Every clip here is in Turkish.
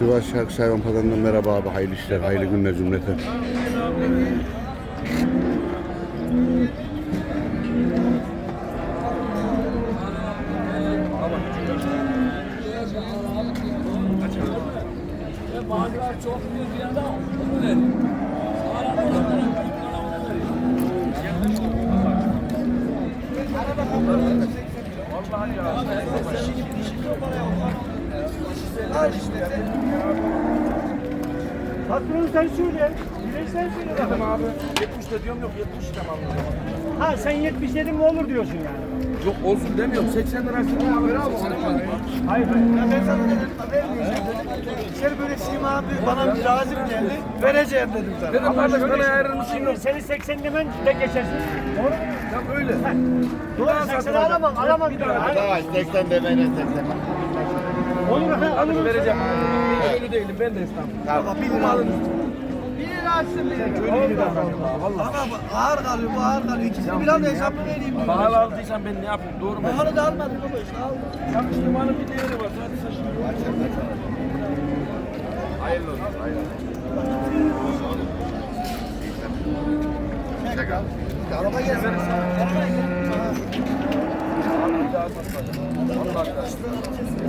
Sivas Şarkı Hayvan Pazarı'ndan merhaba abi. Hayırlı işler, hayırlı günler cümlete. Büyük ya onu verir. Patron sen söyle. Güneş sen söyle. Dedim abi 70 de diyorum yok 70 tamam. Ha sen 70 dedim mi olur diyorsun yani. Yok olsun demiyorum 80 lira şimdi abi. Hayır hayır. Ya ben sana dedim vermeyeceğim dedim. İçeri böyle Sima abi bana bir razım geldi. Vereceğim dedim sana. Dedim kardeş bana ayırır mısın? Şimdi seni 80 demen de geçersin. Doğru mu? Ya öyle. Doğru 80 alamam alamam diyor. Hayır. 80 demene 80. Ben alırım vereceğim. Köylü değilim ben de esnafım. Tamam. Bir lira alırız. Bir lira açsın bir lira. Köylü gibi davranıyor valla. Ama bu ağır kalıyor bu ağır kalıyor. İkisini bir anda hesaplı vereyim. Pahalı aldıysan ben ne yapayım doğru mu? Pahalı da almadım ama işte aldım. Yakıştırmanın bir değeri var. Sadece saçmalıyor. Hayırlı olsun. Hayırlı olsun. Araba gel. Araba gel. Araba gel.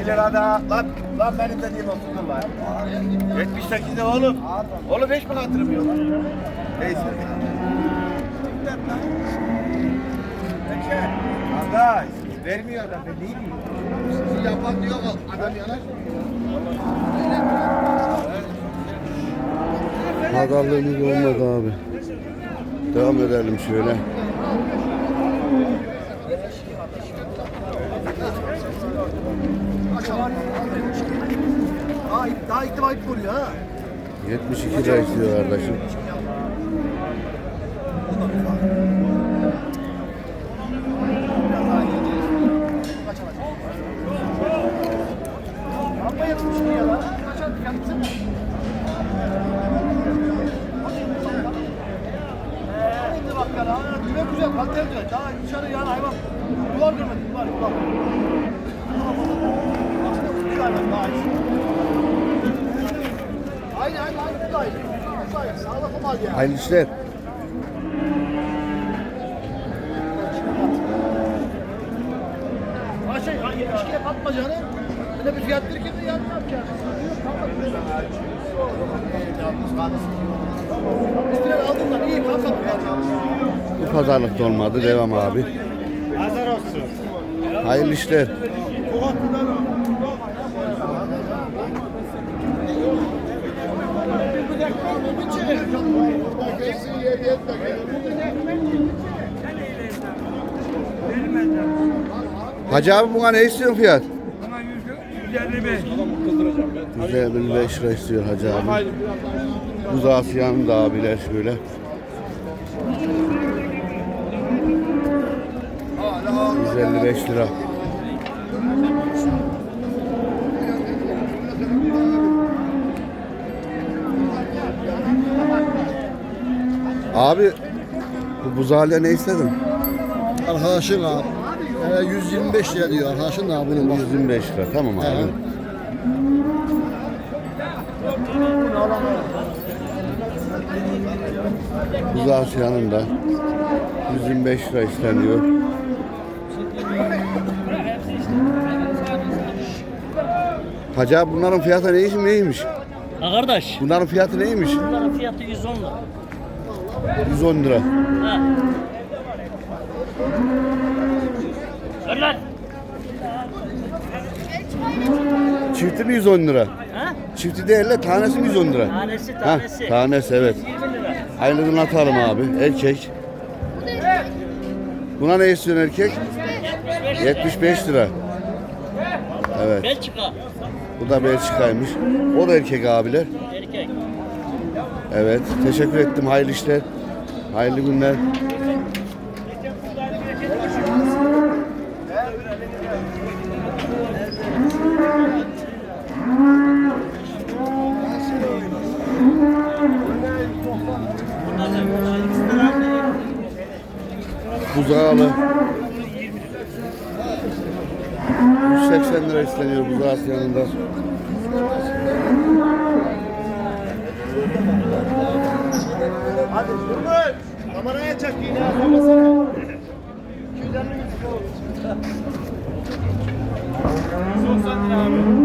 1 lira daha. Lan, lan benim dediğim olsun lan. 78 lira oğlum. Oğlum 5 mi hatırlamıyor lan? Neyse. Arkadaş vermiyor adam ben değil miyim? Sizi yapan diyor bak adam yanar. Pazarlığımız olmadı abi. Devam edelim şöyle. Daha, ilk defa ip vuruyor ha. 72 lira istiyor kardeşim. Ya ya. Daha dışarı yani hayvan. Duvar görmedim, duvar, duvar. Daha iyi. Aynı, aynı, aynı, bu da aynı. Bu da aynı. Mal ya. Hayırlı işler. Ha şey, ha 72'ye patmayacağını. Bir de bir fiyat verirken de yani ne yapacağız? Bu pazarlık da olmadı. Devam abi. Hazır olsun. Hayırlı işler. Hacı abi buna ne istiyorsun fiyat? Bana 155. 155 lira istiyor Hacı abi. Buzağısı yanında abiler şöyle. ...155 lira. Abi bu buzağlıya ne istedin? Arkadaşın abi. Ee, 125 lira diyor arkadaşın da bunun bak. 125 lira tamam abi. Evet. Buzağısı yanında. 125 lira isteniyor. Hacı bunların fiyatı neymiş neymiş? Ha kardeş, Bunların fiyatı neymiş? bunların fiyatı 110 lira. 110 lira. Ha. Lan. Çifti mi 110 lira? Ha? Çifti değil de tanesi mi 110 lira? Tanesi Ha, tanesi. tanesi evet. 20 lira. Aynısını atalım abi. Erkek. Buna ne istiyorsun erkek? 75 lira. Evet. Belçika. Bu da Belçika'ymış. O da erkek abiler. Erkek. Evet. Teşekkür ettim. Hayırlı işler. Hayırlı günler. Buzağlı. 180 lira isteniyor bu yanında. Hadi Zümrüt. Kameraya çek yine. Kamerasana.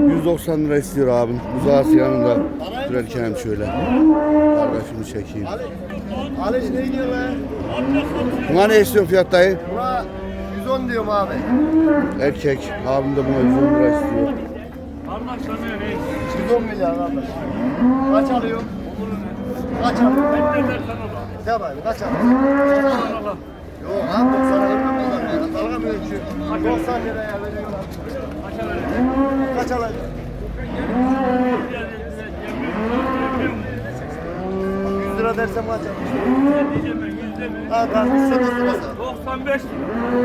190 lira istiyor abim. Buzağısı yanında. Sürerken şöyle. Kardeşimi çekeyim. Aliş ne diyor lan? Buna ne istiyorsun fiyat dayı? Buna 110 diyorum abi. Erkek. Abim de buna 110 lira istiyor. 110 milyar kardeş. Kaç alıyor? Kaç alıyor? Ben de Tamam kaç alıyor? Yok abi 90 alıyor mu bunlar? Dalga mı geçiyor? 90 liraya veriyorlar. Kaç alıyor? Bak 100 lira dersem kaç alıyor? Ha ben 108 lira. 95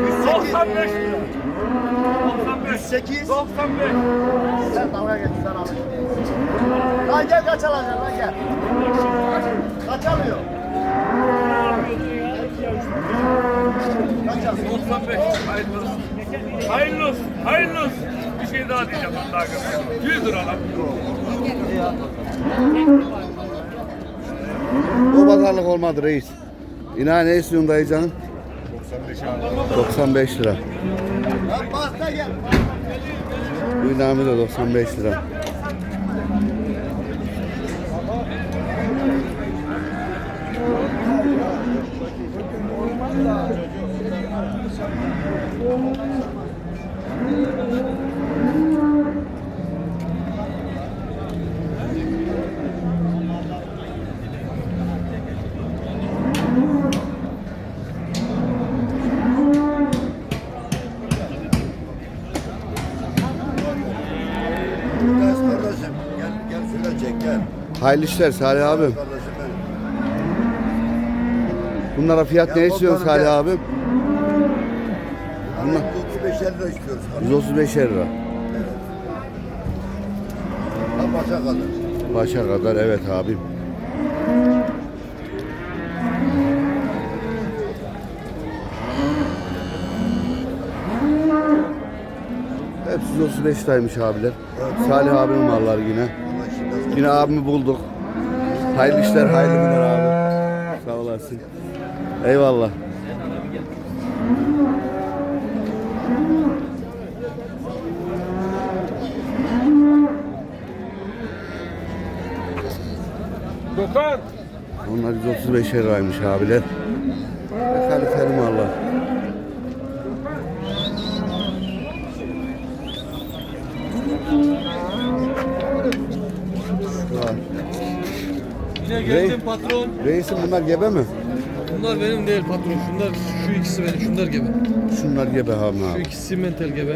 108. 95 lira. 95 108. 95 Sen dalga geç sen al. Lan gel kaç alacaksın lan gel. Kaç alıyor? Kaç alıyor? 95 hayırlı olsun. Hayırlı olsun. Hayırlı olsun. Bir şey daha diyeceğim daha kadar. 100 lira lan. O pazarlık olmadı reis. İnan ne istiyorsun dayı canım? 95 lira. Bu inamı da 95 lira. Gel kardeşim gel gel şöyle çek gel. Hayırlı işler Salih abim. Kardeşim benim. Bunlara fiyat ne Ya istiyorsun bakalım Salih gel. abim? Bunlar 35 lira istiyoruz. 135 lira. Tam başa kadar. Başa kadar evet abim. Hepsi 135 liraymış abiler. Salih abimin malları yine. Yine abimi bulduk. Hayırlı işler, hayırlı günler abi. Sağ olasın. Eyvallah. Gökhan. Onlar 135 liraymış abiler. Ne kaliteli mallar. Şu var. Yine geldim patron. Reisim bunlar gebe mi? Bunlar benim değil patron. Şunlar şu ikisi benim. Şunlar gebe. Şunlar gebe abi Şu abi. ikisi simentel gebe.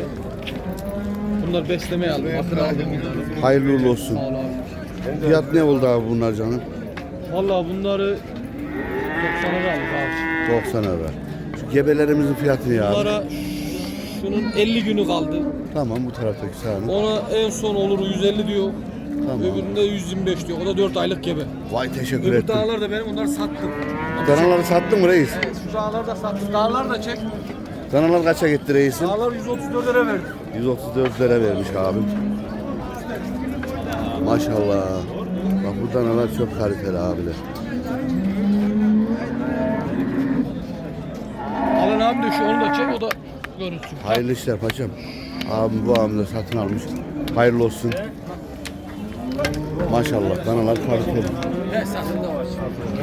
Bunlar beslemeye aldım. Akır aldım bunları. Hayırlı uğurlu olsun. Sağ ol abi. Fiyat ne oldu abi bunlar canım? Valla bunları 90'a aldık abi. 90 lira. Şu gebelerimizin fiyatı ne abi? Bunlara şunun 50 günü kaldı. Tamam bu taraftaki sahne. Ona en son olur 150 diyor. Tamam. Öbüründe 125 diyor. O da 4 aylık gebe. Vay teşekkür Öbür ettim. dağlar da benim. Onları sattım. Danaları sattın mı reis? Evet, şu dağları da sattım. Dağlar da çek. Danalar kaça gitti reisim? Dağlar 134 lira verdim. 134 lira vermiş abim. Maşallah. Bak bu danalar çok kaliteli abiler. Alan abi de şu onu da çek. O da görünsün. Hayırlı işler paşam. Abim bu abim de satın almış. Hayırlı olsun. Maşallah danalar kaliteli. He satın da var.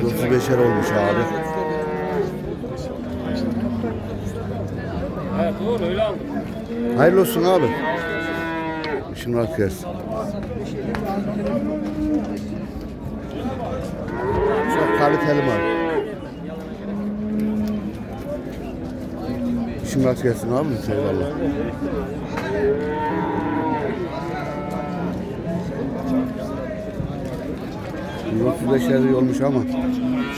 35'er olmuş abi. Evet doğru öyle aldım. Hayırlı olsun abi. Rast gelsin. Çok kaliteli mal. Rast gelsin abi. Eyvallah. Yol 35 olmuş ama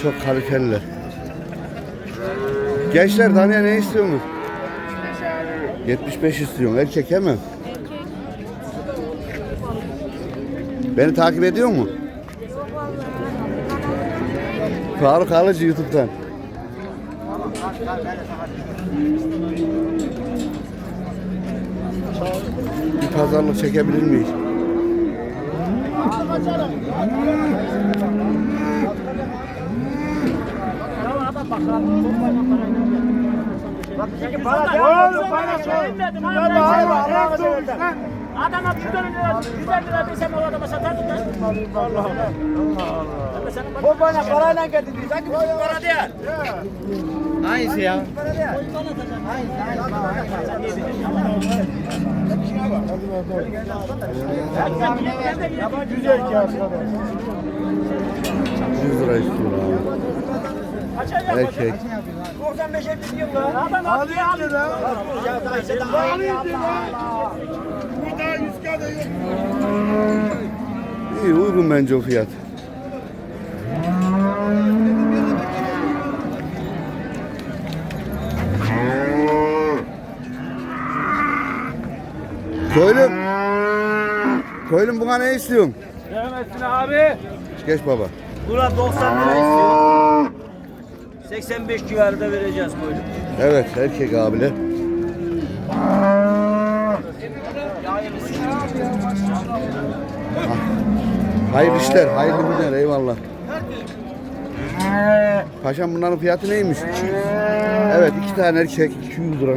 çok kaliteliler. Gençler Daniye ne istiyorsunuz? 75 istiyorum. Erkek hemen. Beni takip ediyor mu? Faruk Alıcı YouTube'dan. Bir pazarlık çekebilir miyiz? Adama 100 lira, 150 lira desem o adama satardım da. Allah Allah. O bana parayla getirdi. Sanki bizim para değil. Hangisi ya? Ki aslında. 100 lira istiyor abi. Erkek. 95'e gidiyorum lan. Alayım lan. Ya daha işte iyi Bu daha 100 kağıda yok. İyi uygun bence o fiyat. Köylüm. Köylüm buna ne istiyorsun? Rahmetli abi. Geç baba. Buna 90 lira istiyor. 85 civarında vereceğiz böyle. Evet erkek abiler. Ah. Hayırlı işler, hayırlı günler eyvallah. Paşam bunların fiyatı neymiş? Evet iki tane erkek 200 lira.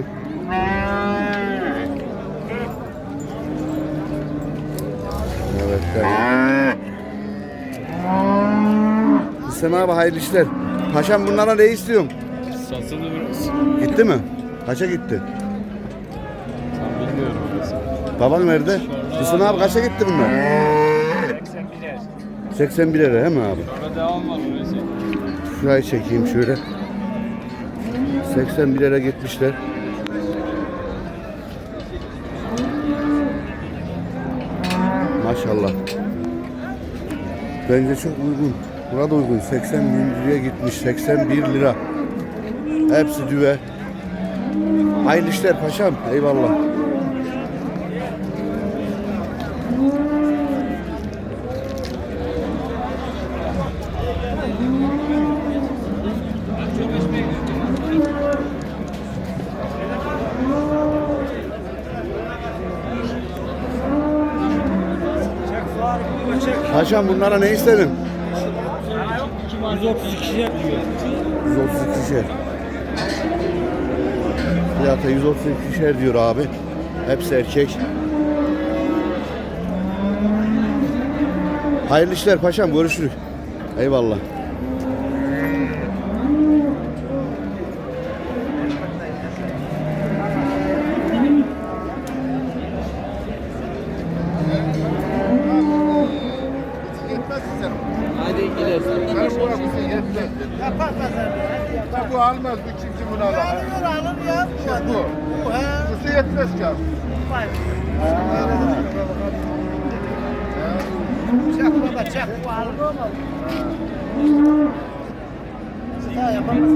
Evet. İstem abi hayırlı işler. Paşam bunlara ne istiyorsun? Satıldı biraz. Gitti mi? Kaça gitti? Tam bilmiyorum. Baban nerede? Hüsnü abi kaça gitti bunlar? 81 lira he mi abi? Sonra devam var orası. Şurayı çekeyim şöyle. 81 lira gitmişler. Maşallah. Bence çok uygun. Burada uygun. 80 bin liraya gitmiş. 81 lira. Hepsi düve. Hayırlı işler paşam. Eyvallah. Paşam bunlara ne istedin? 132 diyor. 132 şer. Fiyata 132 şer diyor abi. Hepsi erkek. Hayırlı işler paşam görüşürüz. Eyvallah. Hadi gidelim. Bu almaz bu kimse bunu alır. Alır alır ya. Bu. Bu he. Bu yetmez ki abi. Çak baba çak. Bu alır olmaz. Ya yapamaz.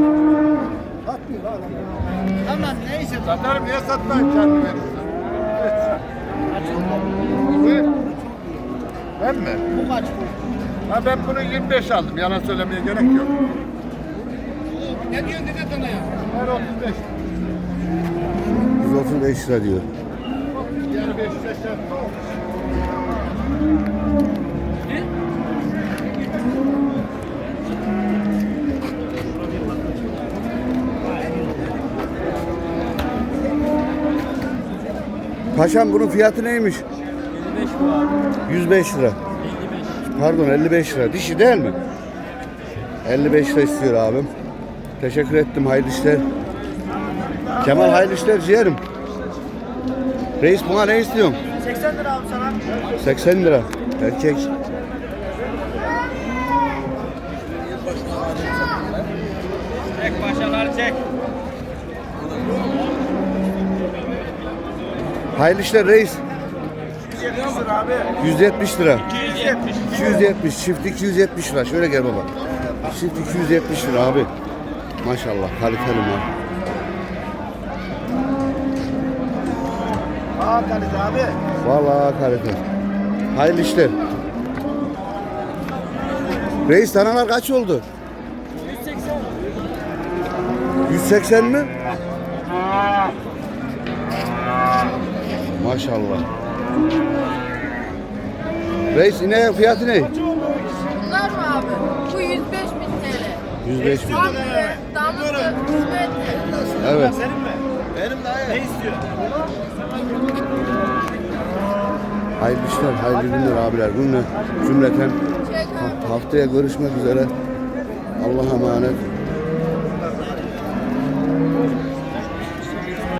Satmıyor lan. Tamam neyse. Satarım niye satmayayım kendime? Buyur. Ben mi? Bu kaç bu? Ha ben bunu 25 aldım. Yalan söylemeye gerek yok. Ne diyorsun ne sana ya? Her 35. 135 lira diyor. Yani 5 yaşlar. Paşam bunun fiyatı neymiş? 105 lira. Pardon 55 lira. Dişi değil mi? 55 lira istiyor abim. Teşekkür ettim hayırlı işler. Kemal hayırlı işler ciğerim. Reis buna ne istiyorsun? 80 lira abi sana. 80 lira. Erkek. Çek paşaları çek. Hayırlı işler reis. 170 lira abi. 170 lira. 270. 270. Çift 270 lira. Şöyle gel baba. Çift 270 lira abi. Maşallah kaliteli mal. Aa kalite abi. Vallahi kalite. Hayırlı işler. Reis danalar kaç oldu? 180. 180 mi? Maşallah. Reis ineğin fiyatı ne? Bunlar mı abi? Bu 105 bin TL. 105 bin. Damlı, damlı, hizmetli. Evet. Senin mi? Benim dayı. Ne istiyor? Hayırlı işler, hayırlı günler abiler. Bununla cümleten abi. haftaya görüşmek üzere. Allah'a emanet.